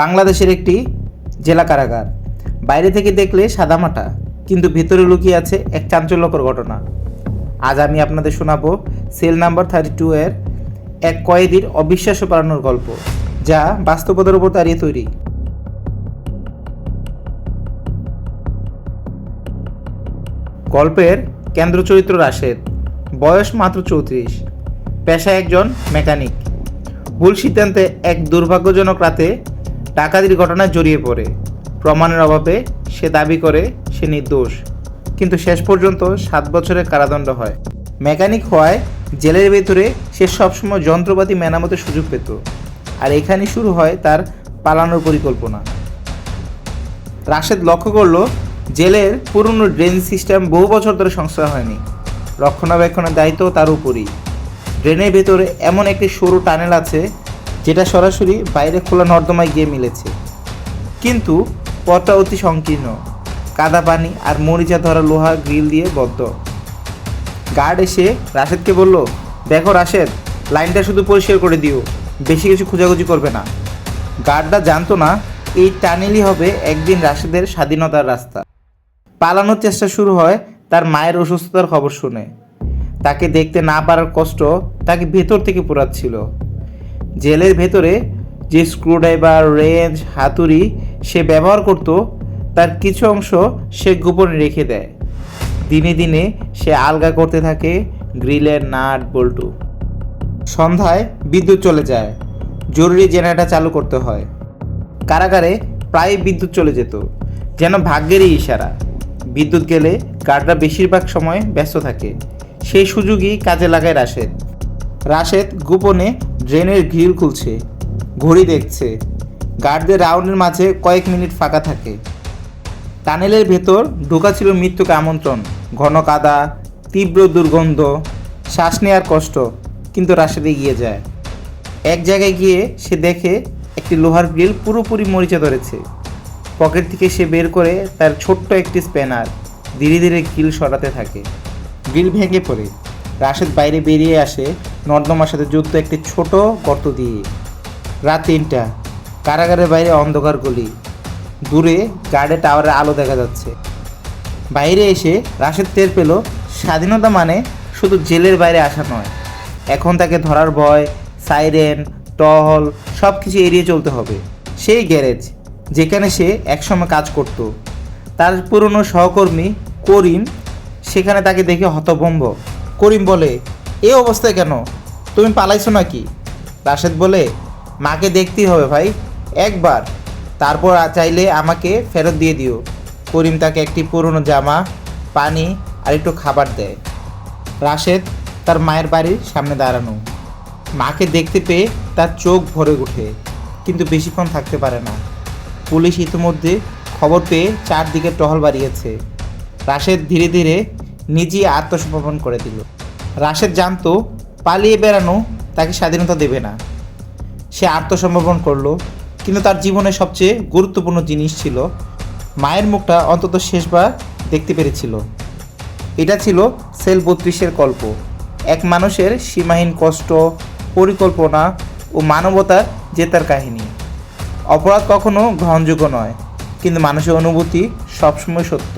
বাংলাদেশের একটি জেলা কারাগার। বাইরে থেকে দেখলে সাদামাটা কিন্তু ভেতরে লুকিয়ে আছে এক চাঞ্চল্যকর ঘটনা। আজ আমি আপনাদের শোনাবো সেল নাম্বার থার্টি টু এর এক কয়েদির অবিশ্বাস্য পালানোর গল্প, যা বাস্তবতার উপর দাঁড়িয়ে তৈরি। গল্পের কেন্দ্র চরিত্র রাশেদ, বয়স মাত্র চৌত্রিশ পেশা একজন মেকানিক। ভুল সিদ্ধান্তে এক দুর্ভাগ্যজনক রাতে ডাকাতির ঘটনায় জড়িয়ে পড়ে। প্রমাণের অভাবে সে দাবি করে সে নির্দোষ। কিন্তু শেষ পর্যন্ত সাত বছরের কারাদণ্ড হয়। মেকানিক হওয়ায় জেলের ভেতরে সে সবসময় যন্ত্রপাতি মেরামতের সুযোগ পেত। আর এখানে শুরু হয় তার পালানোর পরিকল্পনা। রাশেদ লক্ষ্য করল, জেলের পুরনো ড্রেন সিস্টেম বহু বছর ধরে সংস্কার হয়নি। রক্ষণাবেক্ষণের দায়িত্ব তার উপরই। ড্রেনের ভেতরে এমন একটি সরু টানেল আছে যেটা সরাসরি বাইরে খোলা নর্দমায় গিয়ে মিলেছে। কিন্তু পথটা অতি সংকীর্ণ। কাদা পানি আর মরিচা ধরা লোহার গ্রিল দিয়ে বদ্ধ। গার্ড এসে রাশেদকে বলল, দেখো রাশেদ, লাইনটা শুধু পরিষ্কার করে দিও, বেশি কিছু খোঁজাখুঁজি করবে না। গার্ডরা জানতো না, এই টানেলই হবে একদিন রাশেদের স্বাধীনতার রাস্তা। পালানোর চেষ্টা শুরু হয় তার মায়ের অসুস্থতার খবর শুনে। তাকে দেখতে না পারার কষ্ট তাকে ভেতর থেকে পোড়াচ্ছিল। জেলের ভেতরে যে স্ক্রুড্রাইভার, রেঞ্জ, হাতুড়ি সে ব্যবহার করত, তার কিছু অংশ সে গোপনে রেখে দেয়। দিনে দিনে সে আলগা করতে থাকে গ্রিলের নাট, বল্টু। সন্ধ্যায় বিদ্যুৎ চলে যায়। জরুরি জেনারেটর চালু করতে হয়। কারাগারে প্রায় বিদ্যুৎ চলে যেত, যেন ভাগ্যেরই ইশারা। বিদ্যুৎ গেলে গার্ডরা বেশিরভাগ সময় ব্যস্ত থাকে। সেই সুযোগই কাজে লাগায় রাশেদ। রাশেদ গোপনে ড্রেনের গ্রিল খুলছে, ঘড়ি দেখছে। গার্ডদের রাউন্ডের মাঝে কয়েক মিনিট ফাঁকা থাকে। টানেলের ভেতর ঢোকা ছিল মৃত্যুকে আমন্ত্রণ, ঘন কাদা, তীব্র দুর্গন্ধ, শ্বাস নেওয়ার কষ্ট, কিন্তু রাশেদ এগিয়ে যায়। এক জায়গায় গিয়ে সে দেখে একটি লোহার গ্রিল পুরোপুরি মরিচা ধরেছে। পকেট থেকে সে বের করে তার ছোট্ট একটি স্প্যানার ধীরে ধীরে গ্রিল সরাতে থাকে। গ্রিল ভেঙে পড়ে। রাশেদ বাইরে বেরিয়ে আসে নর্দমার সাথে যুক্ত একটি ছোট গর্ত দিয়ে। রাত তিনটা, কারাগারের বাইরে অন্ধকার গলি। দূরে গার্ডে টাওয়ারের আলো দেখা যাচ্ছে। বাইরে এসে রাশেদ টের পেল, স্বাধীনতা মানে শুধু জেলের বাইরে আসা নয়। এখন তাকে ধরার ভয়, সাইরেন, টহল সব কিছু এড়িয়ে চলতে হবে। সেই গ্যারেজ যেখানে সে একসময় কাজ করত। তার পুরনো সহকর্মী করিম, সেখানে তাকে দেখে হতভম্ব। করিম বলে এ অবস্থায় কেন? তুমি পালাইছো নাকি? রাশেদ বলে, মাকে দেখতেই হবে ভাই। একবার। তারপর চাইলে আমাকে ফেরত দিয়ে দিও। করিম তাকে একটি পুরনো জামা, পানি আর একটু খাবার দেয়। রাশেদ তার মায়ের বাড়ির সামনে দাঁড়ানো। মাকে দেখতে পেয়ে তার চোখ ভরে ওঠে, কিন্তু বেশিক্ষণ থাকতে পারে না। পুলিশ ইতিমধ্যে খবর পেয়ে চারদিকে টহল বাড়িয়েছে। রাশেদ ধীরে ধীরে নিজেই আত্মসমর্পণ করে দিল। রাশেদ জানতো পালিয়ে বেড়ানো তাকে স্বাধীনতা দেবে না। সে আত্মসমর্পণ করল, কিন্তু তার জীবনের সবচেয়ে গুরুত্বপূর্ণ জিনিস ছিল, মায়ের মুখটা অন্তত শেষবার দেখতে পেরেছিল। এটা ছিল সেল বত্রিশের গল্প। এক মানুষের সীমাহীন কষ্ট, পরিকল্পনা ও মানবতার জেতার কাহিনী। অপরাধ কখনো গ্রহণযোগ্য নয়, কিন্তু মানুষের অনুভূতি সবসময় সত্য।